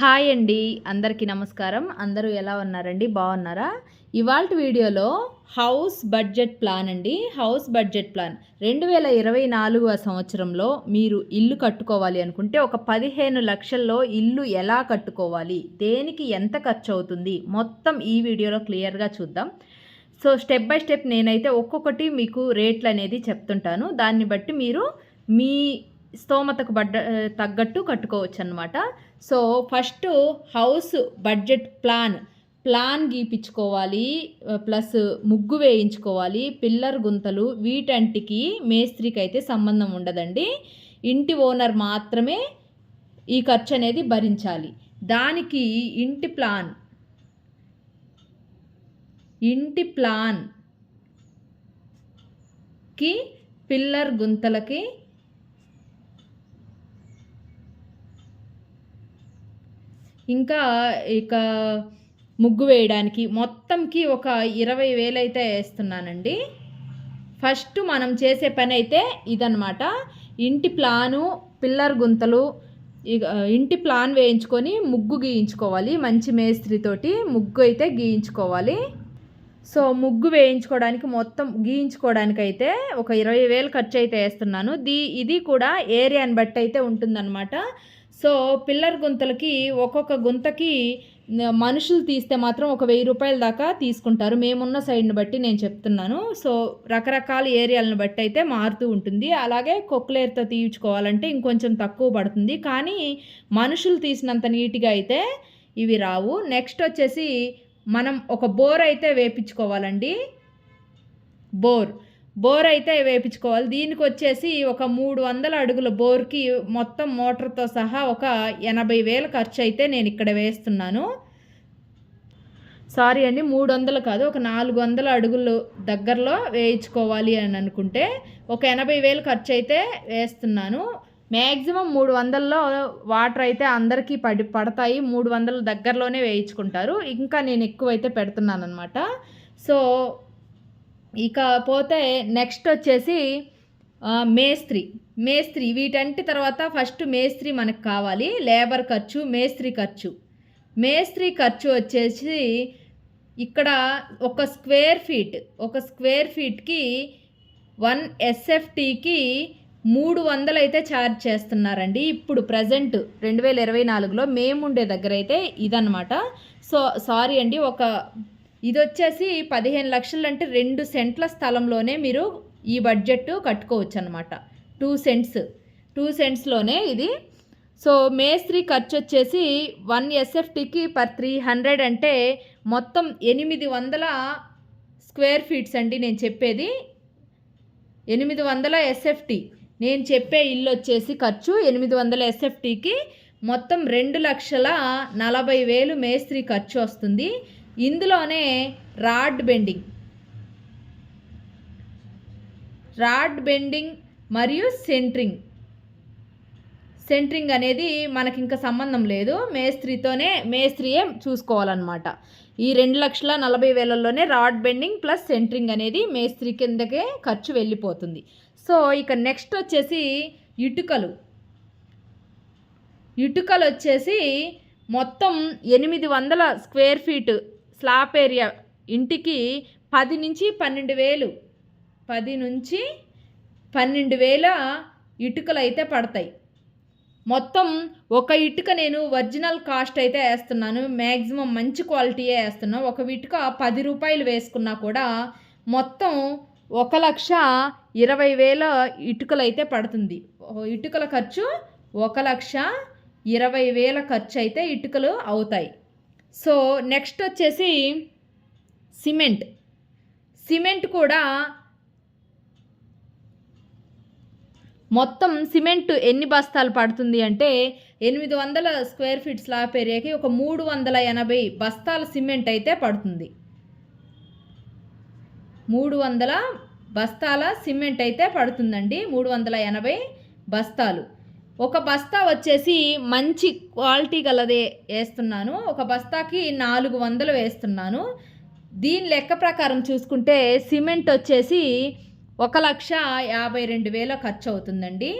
Hi అండి అందరికీ నమస్కారం. అందరూ ఎలా ఉన్నారండి? బాగున్నారా? ఇవాళ వీడియోలో హౌస్ బడ్జెట్ ప్లాన్ అండి. House budget plan. రెండు వేల ఇరవై నాలుగవ సంవత్సరంలో మీరు ఇల్లు కట్టుకోవాలి అనుకుంటే ఒక పదిహేను లక్షల్లో ఇల్లు ఎలా కట్టుకోవాలి? దేనికి ఎంత ఖర్చు అవుతుంది మొత్తం ఈ వీడియోలో క్లియర్గా చూద్దాం. సో స్టెప్ బై స్టెప్ నేనైతే ఒక్కొక్కటి మీకు రేట్లు అనేది చెప్తుంటాను. దాన్ని బట్టి మీరు మీ స్తోమతకు బడ్డ తగ్గట్టు కట్టుకోవచ్చు అనమాట so first house budget plan plan గీపించుకోవాలి plus ముగ్గు వేయించుకోవాలి పిల్లర్ గుంతలు వీటంటికి మేస్త్రికి అయితే సంబంధం ఉండదండి. ఇంటి ఓనర్ మాత్రమే ఈ ఖర్చు అనేది భరించాలి. దానికి ఇంటి ప్లాన్ ఇంటి ప్లాన్కి పిల్లర్ గుంతలకి ఇంకా ఇక ముగ్గు వేయడానికి మొత్తంకి ఒక ఇరవై వేలు అయితే వేస్తున్నానండి. ఫస్ట్ మనం చేసే పని అయితే ఇదనమాట ఇంటి ప్లాను పిల్లర్ గుంతలు ఇక ఇంటి ప్లాన్ వేయించుకొని ముగ్గు గీయించుకోవాలి. మంచి మేస్త్రితోటి ముగ్గు అయితే గీయించుకోవాలి. సో ముగ్గు వేయించుకోవడానికి మొత్తం గీయించుకోవడానికి అయితే ఒక ఇరవై వేలు ఖర్చు అయితే వేస్తున్నాను. దీ ఇది కూడా ఏరియాని బట్టి అయితే ఉంటుందన్నమాట. సో పిల్లర్ గుంతలకి ఒక్కొక్క గుంతకి మనుషులు తీస్తే మాత్రం ఒక వెయ్యి రూపాయల దాకా తీసుకుంటారు. మేమున్న సైడ్ని బట్టి నేను చెప్తున్నాను. సో రకరకాల ఏరియాలను బట్టి అయితే మారుతూ ఉంటుంది. అలాగే కొక్లేర్తో తీయించుకోవాలంటే ఇంకొంచెం తక్కువ పడుతుంది. కానీ మనుషులు తీసినంత నీట్గా అయితే ఇవి రావు. నెక్స్ట్ వచ్చేసి మనం ఒక బోర్ అయితే వేపించుకోవాలండి. బోర్. బోర్ అయితే వేయించుకోవాలి దీనికి వచ్చేసి ఒక మూడు వందల అడుగుల బోర్కి మొత్తం మోటార్తో సహా ఒక ఎనభై వేల ఖర్చు అయితే నేను ఇక్కడ వేస్తున్నాను. సారీ అండి మూడు వందలు కాదు ఒక నాలుగు వందల అడుగులు దగ్గరలో వేయించుకోవాలి అని అనుకుంటే ఒక ఎనభై వేలు ఖర్చు అయితే వేస్తున్నాను. మ్యాక్సిమం మూడు వందల్లో వాటర్ అయితే అందరికీ పడి పడతాయి మూడు వందల దగ్గరలోనే వేయించుకుంటారు. ఇంకా నేను ఎక్కువైతే పెడుతున్నాను అనమాట సో ఇక పోతే నెక్స్ట్ వచ్చేసి మేస్త్రి. మేస్త్రి వీటంటి తర్వాత ఫస్ట్ మేస్త్రి మనకు కావాలి లేబర్ ఖర్చు మేస్త్రి ఖర్చు. మేస్త్రి ఖర్చు వచ్చేసి ఇక్కడ ఒక స్క్వేర్ ఫీట్ ఒక స్క్వేర్ ఫీట్కి వన్ ఎస్ఎఫ్టీకి మూడు వందలు అయితే ఛార్జ్ చేస్తున్నారండి. ఇప్పుడు ప్రజెంట్ రెండు వేల ఇరవై నాలుగులో మేముండే దగ్గర అయితే ఇదనమాట సో సారీ అండి ఒక ఇది వచ్చేసి పదిహేను లక్షలు అంటే రెండు సెంట్ల స్థలంలోనే మీరు ఈ బడ్జెట్ కట్టుకోవచ్చు అనమాట టూ సెంట్స్. టూ సెంట్స్లోనే ఇది. సో మేస్త్రి ఖర్చు వచ్చేసి వన్ ఎస్ఎఫ్టీకి పర్ త్రీ హండ్రెడ్ అంటే మొత్తం ఎనిమిది వందల స్క్వేర్ ఫీట్స్ అండి నేను చెప్పేది. ఎనిమిది వందల ఎస్ఎఫ్టీ. నేను చెప్పే ఇల్లు వచ్చేసి ఖర్చు ఎనిమిది వందల ఎస్ఎఫ్టీకి మొత్తం రెండు లక్షల నలభై వేలు మేస్త్రి ఖర్చు వస్తుంది. ఇందులోనే రాడ్ బెండింగ్. రాడ్ బెండింగ్ మరియు సెంట్రింగ్. సెంట్రింగ్ అనేది మనకి ఇంకా సంబంధం లేదు. మేస్త్రితోనే మేస్త్రియే చూసుకోవాలన్నమాట. ఈ రెండు లక్షల నలభై వేలల్లోనే రాడ్ బెండింగ్ ప్లస్ సెంట్రింగ్ అనేది మేస్త్రి కిందకే ఖర్చు వెళ్ళిపోతుంది. సో ఇక నెక్స్ట్ వచ్చేసి ఇటుకలు. ఇటుకలు వచ్చేసి మొత్తం ఎనిమిది వందల స్క్వేర్ ఫీట్ స్లాప్ ఏరియా. ఇంటికి పది నుంచి పన్నెండు వేలు. పది నుంచి పన్నెండు వేల ఇటుకలు అయితే పడతాయి. మొత్తం ఒక ఇటుక నేను ఒరిజినల్ కాస్ట్ అయితే వేస్తున్నాను. మ్యాక్సిమం మంచి క్వాలిటీయే వేస్తున్నాను ఒక ఇటుక పది రూపాయలు వేసుకున్నా కూడా మొత్తం ఒక లక్ష ఇరవై వేల ఇటుకలు అయితే పడుతుంది. ఇటుకల ఖర్చు ఒక లక్ష ఇరవై వేల ఖర్చు అయితే ఇటుకలు అవుతాయి. సో నెక్స్ట్ వచ్చేసి సిమెంట్. సిమెంట్ కూడా మొత్తం సిమెంట్ ఎన్ని బస్తాలు పడుతుంది అంటే ఎనిమిది వందల స్క్వేర్ ఫీట్ స్లాబ్ ఏరియాకి ఒక మూడు వందల ఎనభై బస్తాల సిమెంట్ అయితే పడుతుంది. మూడు వందల బస్తాల సిమెంట్ అయితే పడుతుందండి. మూడు వందల ఎనభై బస్తాలు. ఒక బస్తా వచ్చేసి మంచి క్వాలిటీ గలదే వేస్తున్నాను. ఒక బస్తాకి నాలుగు వందలు వేస్తున్నాను. దీని లెక్క ప్రకారం చూసుకుంటే సిమెంట్ వచ్చేసి ఒక లక్ష యాభై రెండు వేల ఖర్చు అవుతుందండి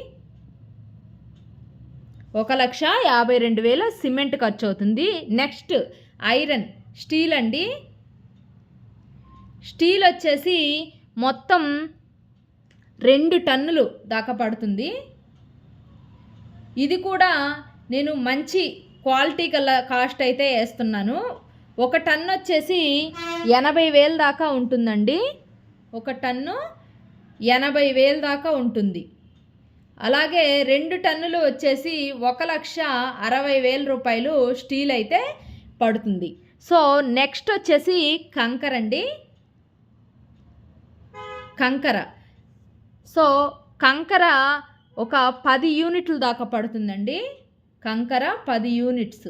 ఒక లక్ష యాభై రెండు వేల సిమెంట్ ఖర్చు అవుతుంది నెక్స్ట్ ఐరన్ స్టీల్ అండి. స్టీల్ వచ్చేసి మొత్తం రెండు టన్నులు దాకా పడుతుంది. ఇది కూడా నేను మంచి క్వాలిటీ గల కాస్ట్ అయితే వేస్తున్నాను. ఒక టన్ను వచ్చేసి ఎనభై వేలు దాకా ఉంటుందండి. ఒక టన్ను ఎనభై వేలు దాకా ఉంటుంది. అలాగే రెండు టన్నులు వచ్చేసి ఒక లక్ష అరవై వేల రూపాయలు స్టీల్ అయితే పడుతుంది. సో నెక్స్ట్ వచ్చేసి కంకర అండి. కంకర. సో కంకర ఒక పది యూనిట్ల దాకా పడుతుందండి. కంకర పది యూనిట్స్.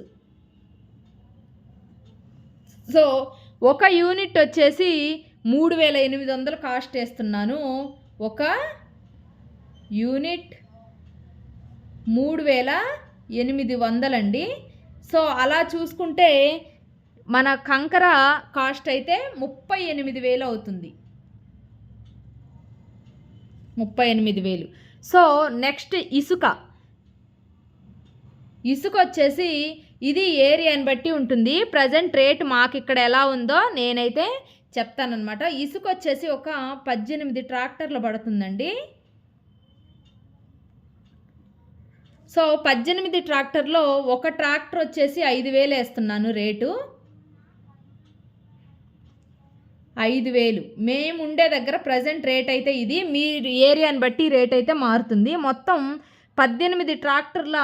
సో ఒక యూనిట్ వచ్చేసి మూడు వేల ఎనిమిది వందలు కాస్ట్ వేస్తున్నాను ఒక యూనిట్ మూడు వేల ఎనిమిది వందలండి. సో అలా చూసుకుంటే మన కంకర కాస్ట్ అయితే ముప్పై ఎనిమిది వేలు అవుతుంది. ముప్పై ఎనిమిది వేలు. సో నెక్స్ట్ ఇసుక. ఇసుక వచ్చేసి ఇది ఏరియాని బట్టి ఉంటుంది. ప్రజెంట్ రేట్ మాకు ఇక్కడ ఎలా ఉందో నేనైతే చెప్తానమాట ఇసుక వచ్చేసి ఒక పద్దెనిమిది ట్రాక్టర్లు పడుతుందండి. సో పద్దెనిమిది ట్రాక్టర్లో ఒక ట్రాక్టర్ వచ్చేసి ఐదు వేలు వేస్తున్నాను రేటు. ఐదు వేలు. మేము ఉండే దగ్గర ప్రజెంట్ రేట్ అయితే ఇది. మీ ఏరియాని బట్టి రేట్ అయితే మారుతుంది. మొత్తం పద్దెనిమిది ట్రాక్టర్ల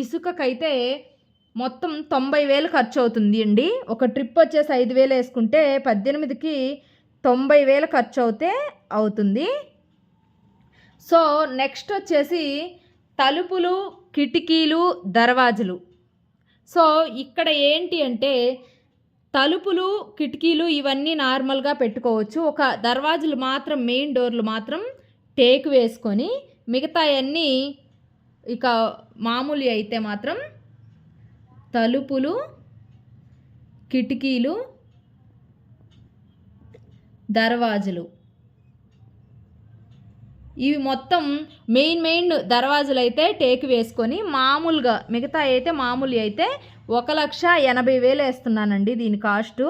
ఇసుకకైతే మొత్తం తొంభై వేలు ఖర్చు అవుతుంది అండి ఒక ట్రిప్ వచ్చేసి ఐదు వేలు వేసుకుంటే పద్దెనిమిదికి తొంభై వేలు ఖర్చు అవుతే అవుతుంది. సో నెక్స్ట్ వచ్చేసి తలుపులు కిటికీలు దర్వాజులు. సో ఇక్కడ ఏంటి అంటే తలుపులు కిటికీలు ఇవన్నీ నార్మల్గా పెట్టుకోవచ్చు. ఒక దర్వాజులు మాత్రం మెయిన్ డోర్లు మాత్రం టేక్ వేసుకొని మిగతా అన్నీ ఇక మామూలు అయితే మాత్రం తలుపులు కిటికీలు దర్వాజులు. ఇవి మొత్తం మెయిన్ మెయిన్ దర్వాజులు అయితే టేక్ వేసుకొని మామూలుగా మిగతా అయితే మామూలు అయితే ఒక లక్ష ఎనభై వేలు వేస్తున్నానండి దీని కాస్టు.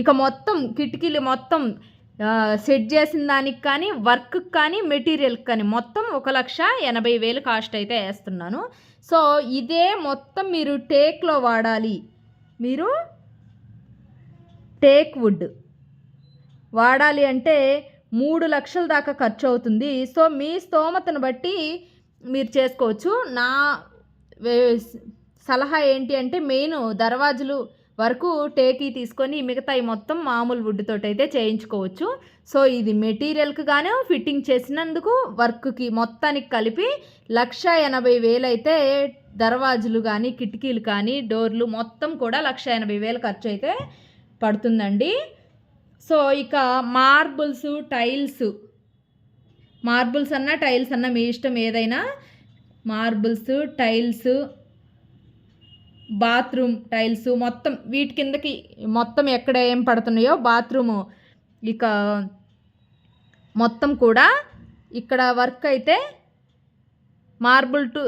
ఇక మొత్తం కిటికీలు మొత్తం సెట్ చేసిన దానికి కానీ వర్క్కి కానీ మెటీరియల్కి కానీ మొత్తం ఒక లక్ష ఎనభై వేలు కాస్ట్ అయితే వేస్తున్నాను. సో ఇదే మొత్తం మీరు టేక్లో వాడాలి. మీరు టేక్ వుడ్. వాడాలి అంటే మూడు లక్షల దాకా ఖర్చు అవుతుంది సో మీ స్తోమతను బట్టి మీరు చేసుకోవచ్చు. నా సలహా ఏంటి అంటే మెయిన్ దర్వాజులు వరకు టేకీ తీసుకొని మిగతాయి మొత్తం మామూలు వుడ్తో అయితే చేయించుకోవచ్చు. సో ఇది మెటీరియల్కి గాను ఫిట్టింగ్ చేసినందుకు వర్క్కి మొత్తానికి కలిపి లక్ష ఎనభై వేలైతే దర్వాజులు కానీ కిటికీలు కానీ డోర్లు మొత్తం కూడా లక్ష ఎనభై వేలు ఖర్చు అయితే పడుతుందండి. సో ఇక మార్బుల్స్ టైల్స్. మార్బుల్స్ అన్నా టైల్స్ అన్నా మీ ఇష్టం ఏదైనా. మార్బుల్స్ టైల్స్ బాత్రూమ్ టైల్స్ మొత్తం వీటి కిందకి మొత్తం ఎక్కడ ఏం పడుతున్నాయో బాత్రూము. ఇక మొత్తం కూడా ఇక్కడ వర్క్ అయితే మార్బుల్ టు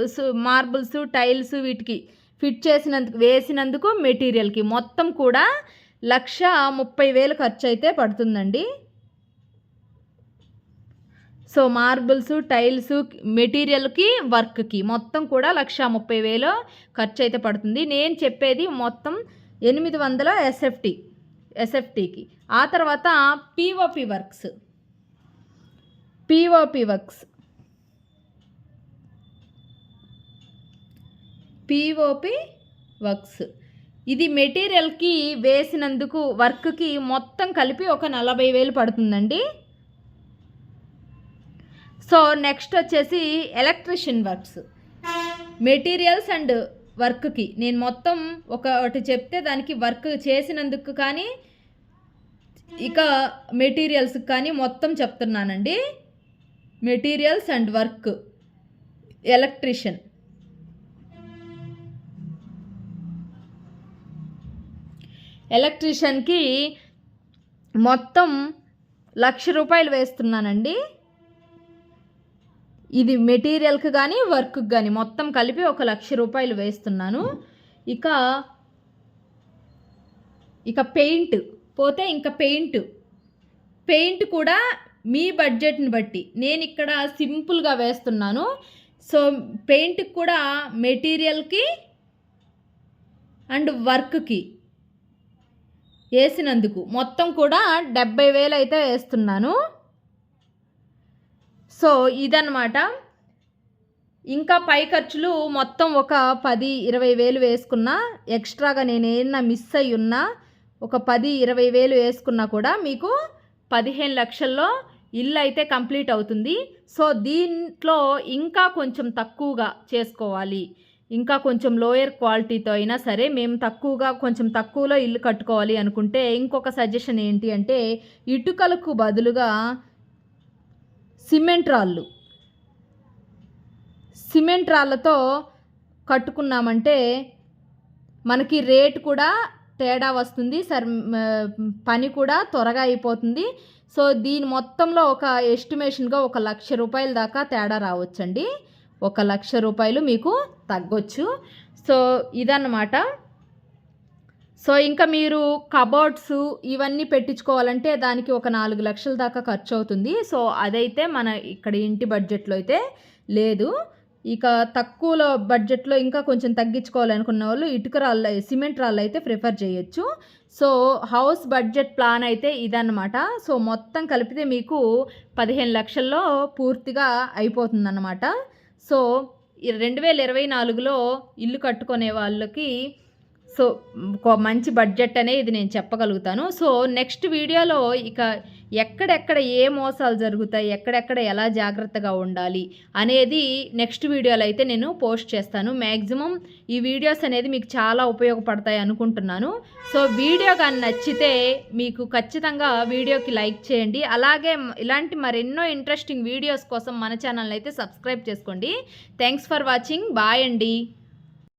మార్బుల్స్ టైల్స్ వీటికి ఫిట్ చేసినందుకు వేసినందుకు మెటీరియల్కి మొత్తం కూడా లక్ష ముప్పై వేలు ఖర్చు అయితే పడుతుందండి. సో మార్బుల్స్ టైల్స్ మెటీరియల్కి వర్క్కి మొత్తం కూడా లక్ష ముప్పై వేలు ఖర్చు అయితే పడుతుంది. నేను చెప్పేది మొత్తం ఎనిమిది వందల ఎస్ఎఫ్టీ ఎస్ఎఫ్టీకి. ఆ తర్వాత POP works POP works POP works. ఇది మెటీరియల్కి వేసినందుకు వర్క్కి మొత్తం కలిపి ఒక నలభై వేలు పడుతుందండి. సో నెక్స్ట్ వచ్చేసి ఎలక్ట్రిషియన్ వర్క్స్. మెటీరియల్స్ అండ్ వర్క్కి నేను మొత్తం ఒకటి చెప్తే దానికి వర్క్ చేసినందుకు కానీ ఇక మెటీరియల్స్కి కానీ మొత్తం చెప్తున్నానండి. Materials and work electrician. ఎలక్ట్రీషియన్కి మొత్తం లక్ష రూపాయలు వేస్తున్నానండి. ఇది మెటీరియల్కి కానీ వర్క్కి కానీ మొత్తం కలిపి ఒక లక్ష రూపాయలు వేస్తున్నాను. ఇక ఇక పెయింట్ పోతే ఇంకా పెయింట్. పెయింట్ కూడా మీ బడ్జెట్ని బట్టి. నేను ఇక్కడ సింపుల్గా వేస్తున్నాను. సో పెయింట్కి కూడా మెటీరియల్కి అండ్ వర్క్కి వేసినందుకు. మొత్తం కూడా డెబ్బై వేలు అయితే వేస్తున్నాను. సో ఇదన్నమాట. ఇంకా పై ఖర్చులు మొత్తం ఒక పది ఇరవై వేలు వేసుకున్నా ఎక్స్ట్రాగా నేను ఏమన్నా మిస్ అయ్యి ఉన్నా ఒక పది ఇరవై వేలు వేసుకున్నా కూడా మీకు పదిహేను లక్షల్లో ఇల్లు అయితే కంప్లీట్ అవుతుంది. సో దీంట్లో ఇంకా కొంచెం తక్కువగా చేసుకోవాలి. ఇంకా కొంచెం లోయర్ క్వాలిటీతో అయినా సరే మేము తక్కువగా కొంచెం తక్కువలో ఇల్లు కట్టుకోవాలి అనుకుంటే ఇంకొక సజెషన్ ఏంటి అంటే ఇటుకలకు బదులుగా సిమెంట్ రాళ్ళు. సిమెంట్ రాళ్ళతో కట్టుకున్నామంటే మనకి రేట్ కూడా తేడా వస్తుంది సర్ పని కూడా త్వరగా అయిపోతుంది. సో దీని మొత్తంలో ఒక ఎస్టిమేషన్గా ఒక లక్ష రూపాయల దాకా తేడా రావచ్చండి. ఒక లక్ష రూపాయలు మీకు తగ్గొచ్చు. సో ఇదన్నమాట. సో ఇంకా మీరు కబోర్డ్స్ ఇవన్నీ పెట్టించుకోవాలంటే దానికి ఒక నాలుగు లక్షల దాకా ఖర్చు అవుతుంది సో అదైతే మన ఇక్కడ ఇంటి బడ్జెట్లో అయితే లేదు. ఇక తక్కువలో బడ్జెట్లో ఇంకా కొంచెం తగ్గించుకోవాలనుకున్న వాళ్ళు ఇటుక రాళ్ళు సిమెంట్ రాళ్ళు అయితే ప్రిఫర్ చేయొచ్చు. సో హౌస్ బడ్జెట్ ప్లాన్ అయితే ఇదన్నమాట. సో మొత్తం కలిపితే మీకు పదిహేను లక్షల్లో పూర్తిగా అయిపోతుందన్నమాట. సో ఈ రెండు వేల ఇరవై నాలుగులో ఇల్లు కట్టుకునే వాళ్ళకి సో మంచి బడ్జెట్ అనేది నేను చెప్పగలుగుతాను. సో నెక్స్ట్ వీడియోలో ఇక ఎక్కడెక్కడ ఏ మోసాలు జరుగుతాయి ఎక్కడెక్కడ ఎలా జాగ్రత్తగా ఉండాలి అనేది నెక్స్ట్ వీడియోలో అయితే నేను పోస్ట్ చేస్తాను. మ్యాక్సిమం ఈ వీడియోస్ అనేది మీకు చాలా ఉపయోగపడతాయి అనుకుంటున్నాను. సో వీడియో కానీ నచ్చితే మీకు ఖచ్చితంగా వీడియోకి లైక్ చేయండి. అలాగే ఇలాంటి మరెన్నో ఇంట్రెస్టింగ్ వీడియోస్ కోసం మన ఛానల్ అయితే సబ్స్క్రైబ్ చేసుకోండి. థ్యాంక్స్ ఫర్ వాచింగ్ బాయ్ అండి.